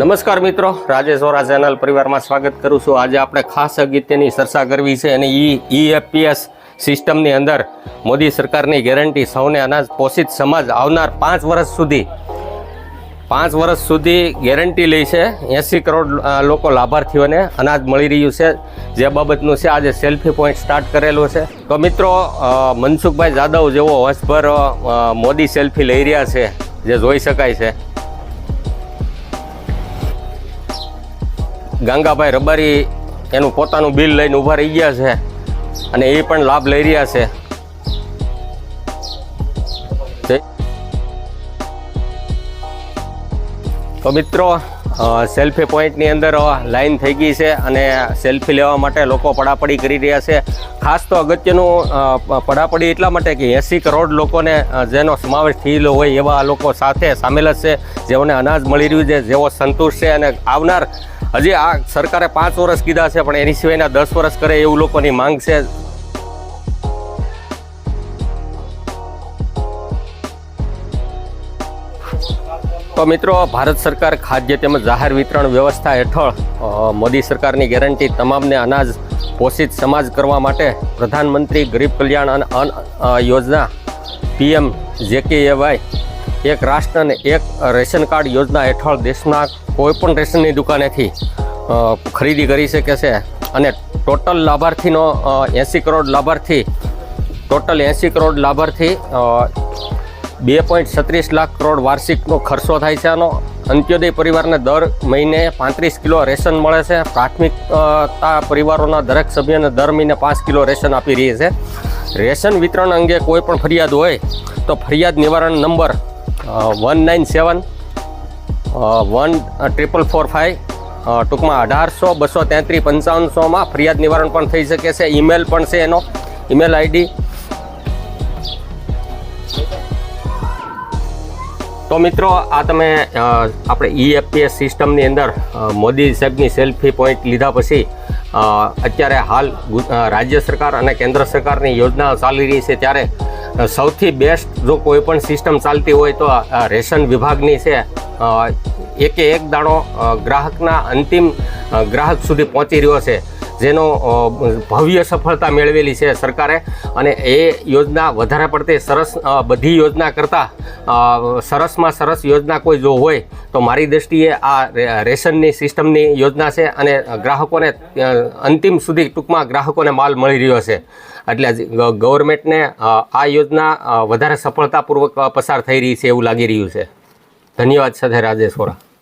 નમસ્કાર મિત્રો, રાજેશ ઓરા ચેનલ પરિવારમાં સ્વાગત કરું છું. આજે આપણે ખાસ અગત્યની ચર્ચા કરવી છે અને ઈ ઈએફપીએસ સિસ્ટમની અંદર મોદી સરકારની ગેરંટી સૌને અનાજ પોષિત સમાજ આવનાર પાંચ વર્ષ સુધી, પાંચ વર્ષ સુધી ગેરંટી લે છે. એંસી કરોડ લોકો લાભાર્થીઓને અનાજ મળી રહ્યું છે. જે બાબતનું છે, આજે સેલ્ફી પોઈન્ટ સ્ટાર્ટ કરેલો છે. તો મિત્રો મનસુખભાઈ જાદવ જેવો વર્ષભર મોદી સેલ્ફી લઈ રહ્યા છે. જે જોઈ શકાય છે. ગાંગાભાઈ રબારી એનું પોતાનું બિલ લઈને ઊભા રહી ગયા છે અને એ પણ લાભ લઈ રહ્યા છે. તો મિત્રો સેલ્ફી પોઈન્ટની અંદર લાઈન થઈ ગઈ છે અને સેલ્ફી લેવા માટે લોકો પડાપડી કરી રહ્યા છે. ખાસ તો અગત્યનું પડાપડી એટલા માટે કે એંસી કરોડ લોકોને જેનો સમાવેશ થયેલો હોય એવા લોકો સાથે સામેલ જ છે. જેઓને અનાજ મળી રહ્યું છે, જેઓ સંતુષ્ટ છે અને આવનાર હજી આ સરકારે પાંચ વર્ષ કીધા છે, પણ એની સિવાયના દસ વર્ષ કરે એવું લોકોની માંગ છે. તો મિત્રો, ભારત સરકાર ખાદ્ય તેમજ જાહેર વિતરણ વ્યવસ્થા હેઠળ મોદી સરકારની ગેરંટી તમામને અનાજ પોષિત સમાજ કરવા માટે પ્રધાનમંત્રી ગરીબ કલ્યાણ અને યોજના પીએમ જેકેએવાય એક રાષ્ટ્ર અને એક રેશન કાર્ડ યોજના હેઠળ દેશના કોઈપણ રેશનની દુકાનેથી ખરીદી કરી શકે છે. અને ટોટલ લાભાર્થીનો એંસી કરોડ લાભાર્થી, ટોટલ એંસી કરોડ લાભાર્થી બે પોઈન્ટ છત્રીસ લાખ કરોડ વાર્ષિકનો ખર્ચો થાય છે આનો. અંત્યોદય પરિવારને દર મહિને પાંત્રીસ કિલો રેશન મળે છે. પ્રાથમિકતા પરિવારોના દરેક સભ્યને દર મહિને પાંચ કિલો રેશન આપી રહી છે. રેશન વિતરણ અંગે કોઈ પણ ફરિયાદ હોય, તો ફરિયાદ નિવારણ number one nine seven one triple four five ટૂંકમાં અઢારસો, બસો તેત્રીસ, પંચાવનસોમાં ફરિયાદ નિવારણ પણ થઈ શકે છે. ઈમેલ પણ છે એનો. Email ID. તો મિત્રો, આ તમે આપણે ઈએફપીએસ સિસ્ટમની અંદર મોદી સાહેબની સેલ્ફી પોઈન્ટ લીધા પછી અત્યારે હાલ રાજ્ય સરકાર અને કેન્દ્ર સરકારની યોજના ચાલી રહી છે. ત્યારે સૌથી બેસ્ટ જો કોઈ પણ સિસ્ટમ ચાલતી હોય તો રેશન વિભાગની છે. એકે એક દાણો ગ્રાહકના અંતિમ ગ્રાહક સુધી પહોંચી રહ્યો છે. જેનો ભવ્ય સફળતા મેળવેલી છે સરકારે. અને એ યોજના વધારે પડતી સરસ બધી યોજના કરતાં સરસમાં સરસ યોજના કોઈ જો હોય, તો મારી દ્રષ્ટિએ આ રેશનની સિસ્ટમની યોજના છે અને ગ્રાહકોને અંતિમ સુધી ટૂંકમાં ગ્રાહકોને માલ મળી રહ્યો છે. એટલે ગવર્મેન્ટને આ યોજના વધારે સફળતાપૂર્વક પસાર થઈ રહી છે એવું લાગી રહ્યું છે. ધન્યવાદ સાથે રાજેશ વોરા.